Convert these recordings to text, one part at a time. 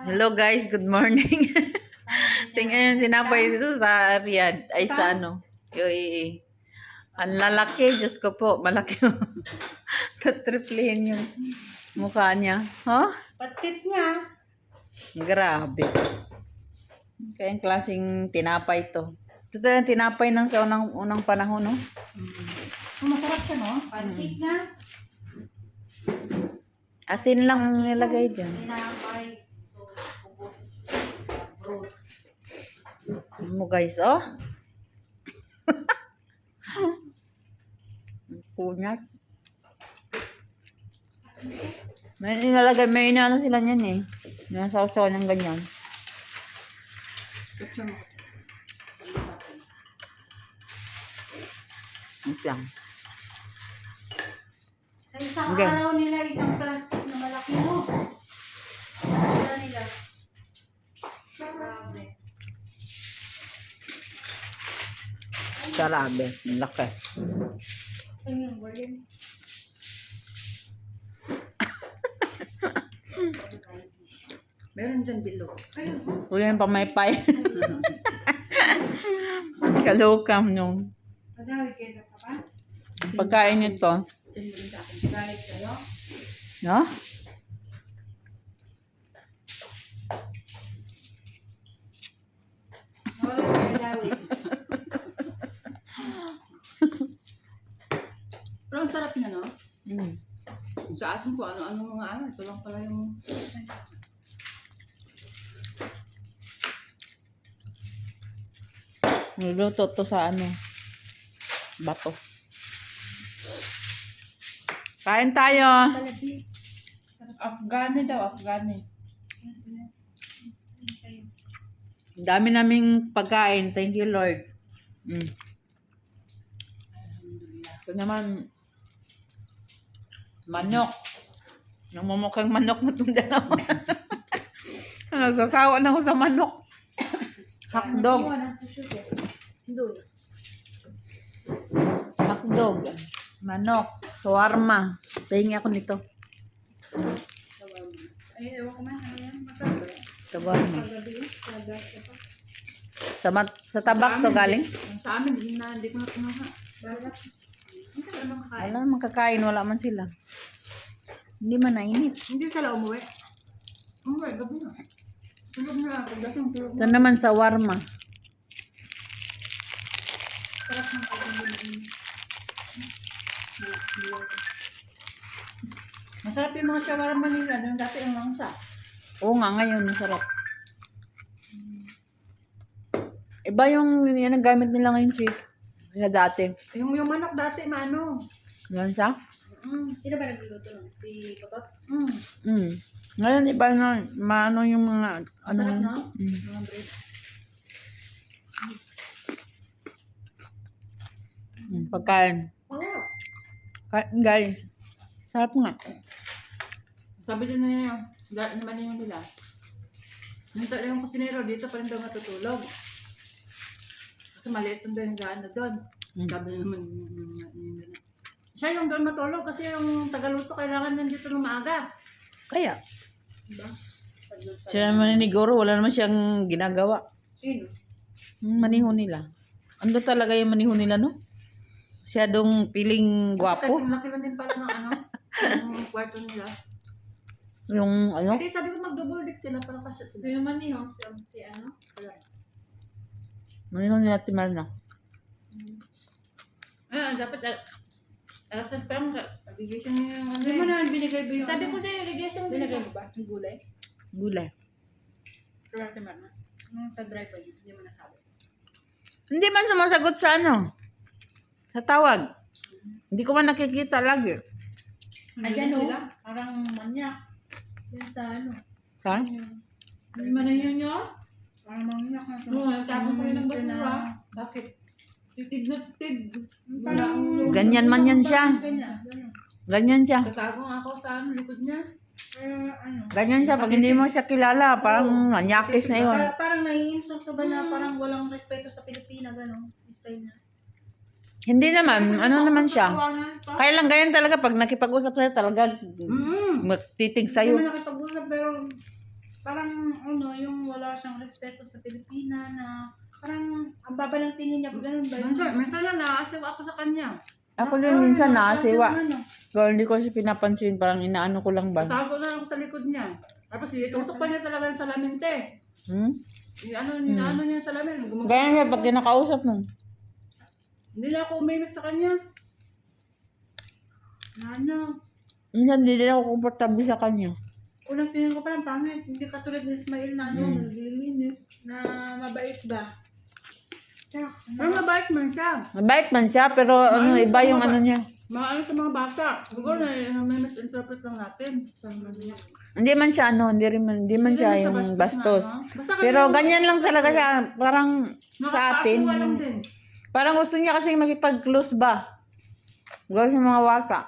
Hello guys, good morning. Tingnan yung tinapay dito sa Riyadh. Ay sa ano, UAE. Ang lalaki, Diyos ko po, malaki. Tatriplihin yung mukha niya. Huh? Patit niya. Grabe. Kaya yung klaseng tinapay to. Ito talagang tinapay ng sa unang, unang panahon, no? Oh, masarap siya, no? Pancake na. Asin lang ang nilagay dyan. Tinapay. Ano mo guys, oh? Ang Punyat. May inalagay, may inaano sila niyan eh. Nasawsaw ng ganyan. Ito lang. Sa isang Okay. araw nila, isang plastic na malaki mo. Sarabe. Ang laki. Meron dyan bilog. Kuya yung pamaypay. Kalukam nung pagkain nito. No? Oras kayo David. Pero ang sarap niya, no? Mm. Sa atin ko, ano-ano mga ano. Ito lang pala yung... Niluto to sa ano, bato. Kain tayo. Afghani daw, Afghani. Ang Dami naming pagkain. Thank you, Lord. Mm. Ito naman, manok. Namumukhang manok na itong dalawa. Nagsasawa na ako sa manok. Doon. Hotdog. Manok. Swarma. Pahingi ako nito. Ay, ewan ko man. Ano yan? Masarap. Sa, mat- sa tabak to galing? Sa amin, hindi na, hindi ko na kumaha. Ka naman kakain. Wala naman kakain. Wala man sila. Hindi man nainit. Hindi sila umuwi. Umuwi, gabi na. Tulog na ako. Dati yung tulog Ito naman sa warma. Sarap ng paggabi. Masarap yung mga shawarma nila. Nung dati yung langsa. Oo nga, ngayon masarap. Iba yung yan ang gamit nila ngayon, cheese. Kaya dati. Yung, yung manok dati, maano. Yan siya? Mm. Sino ba nagluluto nun? Si Potot? Mm. Mm. Ngayon, iba na, maano yung mga, ano, Masarap, no? Mm. Mga bread. Mm, pagkain. Kain, guys. Sarap nga. Sabi din niya, dahil naman yun nila. Yung, yung kusinero, dito pa rin daw matutulog. Kasi maliit yung doon gaan na doon. Mm. Sabi naman nila. Siya yung doon matulog kasi yung tagaluto kailangan nandito ng maaga. Kaya, Diba? siya naman ni Goro, wala naman siyang ginagawa. Sino? Maniho nila. Ando talaga yung maniho nila, no? Masyadong piling Kasi gwapo. laki lang din pala ng ano, yung kwarto nila. Yung, ano? Hindi, sabi ko mag-double deck sila para kasya sila. Yung man yun, si ano? Maniho nila timar na. Ah, dapat al- alas 6 pa yung gigising niya yung ano. Hindi mo eh. na binigay ba yung Sabi ano? ko din, gigising din Binigay siya. mo ba? Yung gulay? Gulay. Kaya timar na. Yung sa dry pa yun, hindi mo nasabi. Hindi man sumasagot sa ano. Sa tawag. Hindi ko man nakikita lagi. Ayan o, sila? parang manyak. Yan sa ano. Sa? Hindi man na yun yun? Parang manyak na. Oo, nagtapon ko yun ng basura. Na- Bakit? Titig na titig. Parang Ganyan man yan siya. Ganyan. siya. Tatago nga ako sa ano, likod niya. Pero ano. Ganyan siya. Pag hindi mo siya kilala, parang nanyakis na yun. Parang, parang nai-insult ka ba na parang walang respeto sa Pilipina, gano'n? Style niya. Hindi naman. Ano naman siya? Kaya lang ganyan talaga. Pag nakipag-usap sa'yo, talaga Mm. magtitig Hindi sa'yo. man nakipag-usap pero parang ano, yung wala siyang respeto sa Pilipina na parang ang baba ng tingin niya, ganun ba yun? Minsan, minsan lang naasiw ako sa kanya. Ako din minsan naasiwa. Ano, Pero hindi ko siya pinapansin. Parang inaano ko lang ba? Tago na lang ako sa likod niya. Tapos itutok pa niya talaga yung salamin, te. Hmm? Ano, ninaano niya yung salamin. Gumag- Ganyan siya pag kinakausap mo. Hindi na ako umimik sa kanya. ano, Minsan hindi din ako komportable sa kanya. unang tingin ko pa lang pangit. Hindi katulad ni Ismail na ano, Mm. naglilinis, na mabait ba? Pero mabait man siya. Mabait man siya, pero ano, iba yung ano niya. Mga ano sa mga bata. Siguro na uh, may misinterpret lang natin. Sa mga niya. Hindi man siya ano, hindi rin man, hindi man siya Hindi yung bastos. na, ano. Basta Pero ganyan lang talaga siya, parang sa atin. Lang din. Parang gusto niya kasi makipag-close ba? Gawin sa mga wata.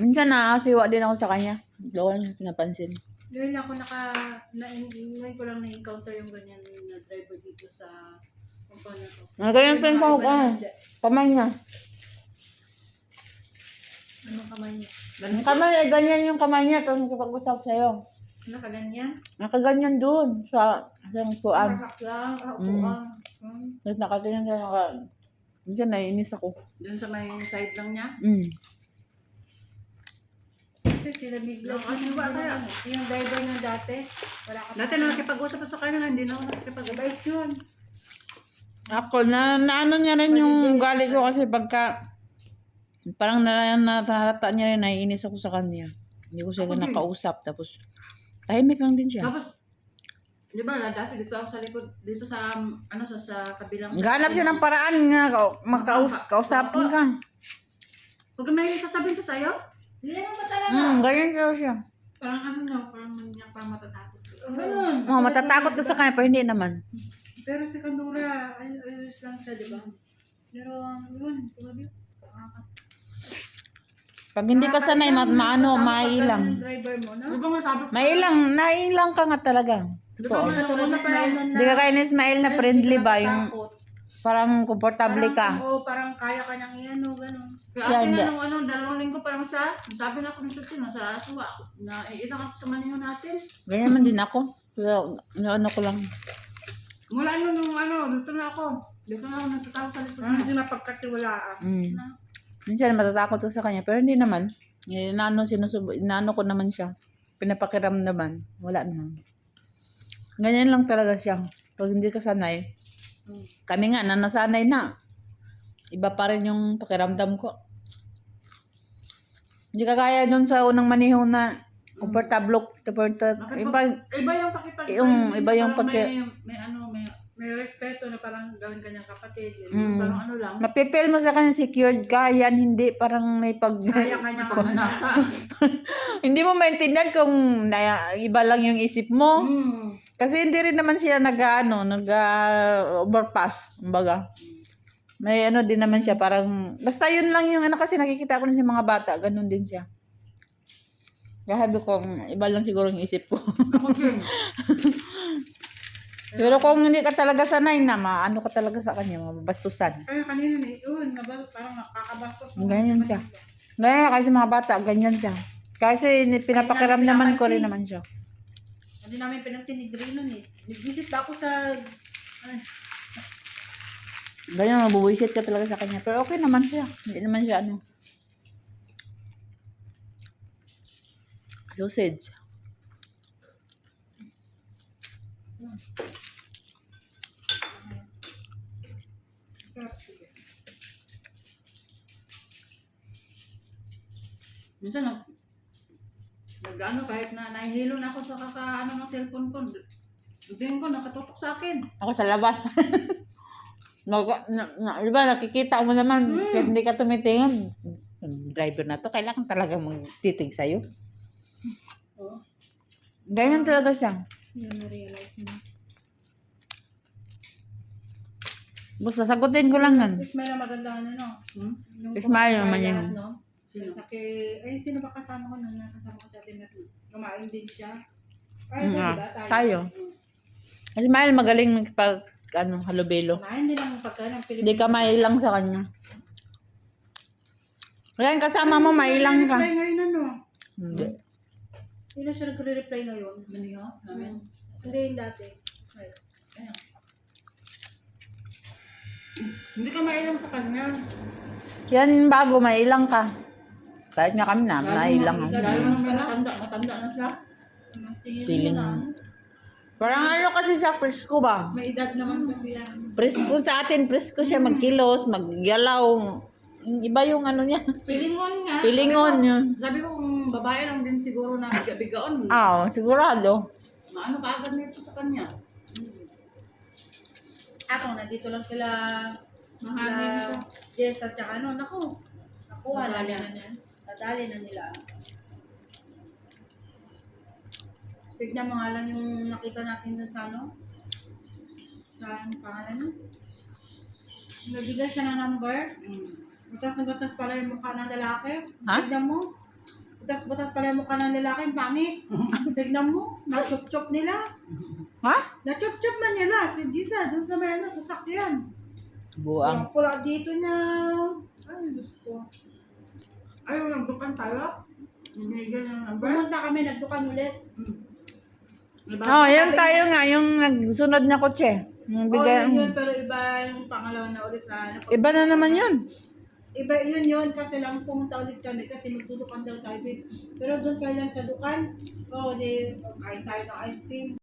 Minsan nakakasiwa din ako sa kanya. Lang pinapansin. Ngayon ako naka, na, ngayon ko lang na-encounter yung ganyan na driver dito sa kumpanya ko. Ang ganyan Yung pin mga ko, na kamay niya. Anong kamay niya? Ang kamay, eh, ganyan yung kamay niya, tapos nakipag-usap sa'yo. Nakaganyan? Nakaganyan doon sa sa puan. Nakak lang, ah, Mm. Hmm. Tapos nakatingin siya, naka... Minsan naiinis ako. Doon sa may side lang niya. Mm. Kasi sila bigla. Nakakasiwa kaya. Yung driver na dati, wala ka Dati na nakipag-usap sa kanya, hindi na ako nakipag-usap. Mabait yun. Ako, na, na ano niya rin yung gali ko kasi pagka parang na, natarata niya rin, naiinis ako sa kanya. Hindi ko siya Ako din. nakausap. Tapos, tahimik lang din siya. Tapos, di ba, dati dito ako sa likod, dito sa, um, ano, sa, sa kabilang... Ganap siya ng paraan nga, ka- makaus, kausapin ka. Huwag may sasabihin ko sa'yo. Hindi naman ba talaga? Hmm, ganyan siya siya. Parang ano no, parang manyak, parang matatakot. Ganun. Oh, matatakot ka sa kanya, pero hindi naman. Pero si Kandura, ay ayos lang siya, di ba? Pero, yun, tumabi. Pag hindi ka sanay, ma, maano, mailang. Driver mo, no? Di ba nga sabi ko? Mailang, nailang ka nga talaga. Totoo. Hindi ka kaya ni Ismail na friendly ba? Yung. Parang komportable ka. Parang, Oo, parang kaya ka niyang iano, gano'n. Kaya Siya hindi. na nung ano, dalawang linggo pa lang siya. Sabi na ako ni Sutino sa asuwa. Na iitang ako sa maniho natin. Ganyan man din ako. Pero, ano ko lang. Mula nung nung ano, dito na ako. Dito na ako nagtatawa sa likod Parang niya. hindi mapagkatiwalaan. Mm. Minsan matatakot ko sa kanya, pero hindi naman. Inaano, sinusub, inaano ko naman siya. Pinapakiram naman. Wala naman. Ganyan lang talaga siya. Pag hindi ka sanay. Kami nga, na nasanay na. Iba pa rin yung pakiramdam ko. Hindi kagaya dun sa unang maniho na komportable, Nakipag- iba, Iba yung pakipag Yung- iba yung pagka- may, may ano, may, May respeto na parang gawin ka niyang kapatid. yun. Mm. parang ano lang. mapipil mo sa kanya secured ka, yan hindi parang may pag... Kaya ka niyang Pagnanasa. hindi mo maintindihan kung na, iba lang yung isip mo. mm. Kasi hindi rin naman siya nag ano, nag ah, kumbaga. May ano din naman siya parang basta yun lang yung ano kasi nakikita ko na sa mga bata, ganun din siya. Sabi ko, iba lang siguro yung isip ko. Din. Pero kung hindi ka talaga sanay na, maano ka talaga sa kanya, mabastusan. Kaya kanina na yun, nabal, parang nakakabastos. mo. Ganyan siya. Ganyan kasi mga bata, ganyan siya. Kasi ni- pinapakiram naman ko rin naman siya. Hindi namin pinansin ni Dre nun eh. Nag-visit ako sa... Ay, Ganyan, mabubuisit ka talaga sa kanya. Pero okay naman siya. Hindi naman siya ano. Sausage. sarap sige. Minsan, nag, nag ano, kahit na nahihilo na ako sa kaka, ano ng cellphone ko, tingin ko, nakatutok sa akin. Ako sa labas. Nag, na, na, di ba, nakikita mo naman, Mm. kahit hindi ka tumitingin, driver na to, kailangan talaga magtitig sa'yo. Oo. Ganyan talaga siya. Yun, na-realize mo. Basta sagutin ko lang yan. Ismail ang maganda ano, no? Hmm? Ismail naman yun. lahat, no? Sino? Naki, ay, sino ba kasama ko nung nakasama ko sa atin na kumain din siya? Ay, Mm, ah, diba? tayo. Kasi mahal magaling magpag, ano, halubelo. Kumain din ang pagkain ng Hindi Pilipino. ka lang sa kanya. Yan, kasama mo, mailang ka. Nagre-reply ngayon ano? Hindi. Hindi na siya nagre-reply ngayon. Maniyo, namin. Hindi yung dati. Smile. Ayan. Hindi ka mailang sa kanya. Yan bago, mailang ka. Kahit nga kami na, nailang. Lalo na matanda, matanda na siya. Feeling. Parang ano kasi siya, presko ba? May edad naman kasi yan. Presko sa atin, presko siya magkilos, magyalaw. Yung Iba yung ano niya. Pilingon nga. Pilingon yun. Sabi ko, kung babae lang din siguro na biga-bigaon. Ah, sigurado. Maano ka agad nito sa kanya? Ako, nandito lang sila. Mahangin ko. Jess at saka ano, naku. Nakuha na niya. na niya. Nadali na nila. Tignan mo nga lang yung nakita natin dun sa ano. Sa anong pangalan nun? Nagbigay siya ng number. Mm. Butas-butas pala yung mukha ng lalaki. Ha? Tignan mo. Butas-butas pala yung mukha ng lalaki. Ang pangit. Tignan mo. Na-chop-chop nila. Ha? Na-chop-chop man nila. Si Gisa, dun sa may ano, sasakyan. Buang. Ang pula dito niya. Ay, ko. Ay, nagdukan tayo. Binigyan ng number. Pumunta kami, nagdukan ulit. Mm. Diba? Oh, yan tayo nga, yung nagsunod na kotse. Yung Oh, bigay. yun, yun, pero iba yung pangalawa na ulit na. napag- Iba na naman yun. Iba yun yun, kasi lang pumunta ulit kami kasi magdudukan daw tayo. Pero doon kayo lang sa dukan. Oh, di, kain tayo ng ice cream.